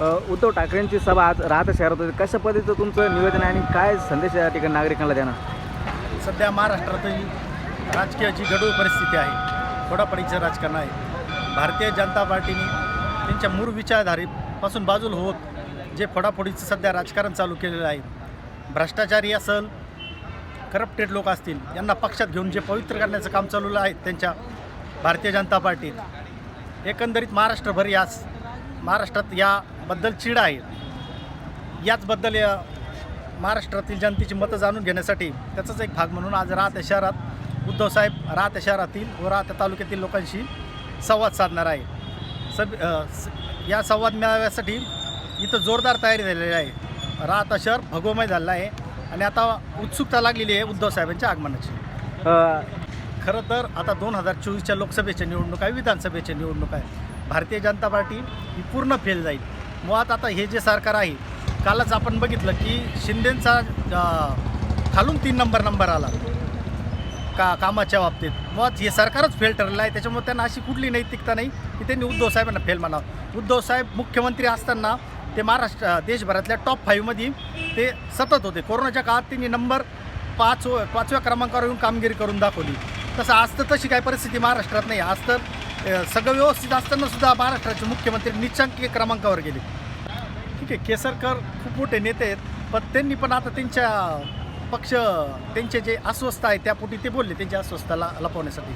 उद्धव ठाकरेंची सभा आज राहता शहरात होती. कशा पद्धतीचं तुमचं निवेदन आहे आणि काय संदेश या ठिकाणी नागरिकांना देणार? सध्या महाराष्ट्रातही राजकीयाची गडूळ परिस्थिती आहे. फोडाफडीचं राजकारण आहे. भारतीय जनता पार्टीने त्यांच्या मूळ विचारधारेपासून बाजूला होत जे फोडाफोडीचं सध्या राजकारण चालू केलेलं आहे. भ्रष्टाचारी असेल करप्टेड लोक असतील यांना पक्षात घेऊन जे पवित्र करण्याचं काम चालवलं आहे त्यांच्या भारतीय जनता पार्टीत. एकंदरीत महाराष्ट्रभर यास महाराष्ट्रात याबद्दल चीड आहे. याचबद्दल या महाराष्ट्रातील जनतेची मतं जाणून घेण्यासाठी त्याचाच एक भाग म्हणून आज राहत्या शहरात उद्धवसाहेब राहत्या शहरातील व राहत्या तालुक्यातील लोकांशी संवाद साधणार आहे. सब या संवाद मेळाव्यासाठी इथं जोरदार तयारी झालेली आहे. राहता शहर भगवमय झालं आहे आणि आता उत्सुकता लागलेली आहे उद्धवसाहेबांच्या आगमनाची. अ, खरं तर आता दोन हजार चोवीसच्या लोकसभेच्या निवडणूक आहे विधानसभेच्या निवडणूक आहे. भारतीय जनता पार्टी ही पूर्ण फेल जाईल. मुळात आता हे जे सरकार आहे कालच आपण बघितलं की शिंदेंचा खालून तीन नंबर नंबर आला. का कामाच्या बाबतीत. मुळात हे सरकारच फेल ठरलेलं आहे. त्याच्यामुळे त्यांना अशी कुठली नैतिकता नाही की त्यांनी उद्धव साहेबांना फेल म्हणावं. उद्धव साहेब मुख्यमंत्री असताना ते महाराष्ट्र देशभरातल्या टॉप फाईव्हमध्ये ते सतत होते. कोरोनाच्या काळात त्यांनी नंबर पाच पाचव्या क्रमांकावर येऊन कामगिरी करून दाखवली. तसं आज तर तशी काही परिस्थिती महाराष्ट्रात नाही. आज तर सगळं व्यवस्थित असताना सुद्धा महाराष्ट्राचे मुख्यमंत्री निचांकी क्रमांकावर गेले. ठीक आहे केसरकर खूप मोठे नेते आहेत पण त्यांनी पण आता त्यांच्या पक्ष त्यांचे जे अस्वस्थ आहे त्यापोटी ते बोलले त्यांच्या अस्वस्थता ला लपवण्यासाठी.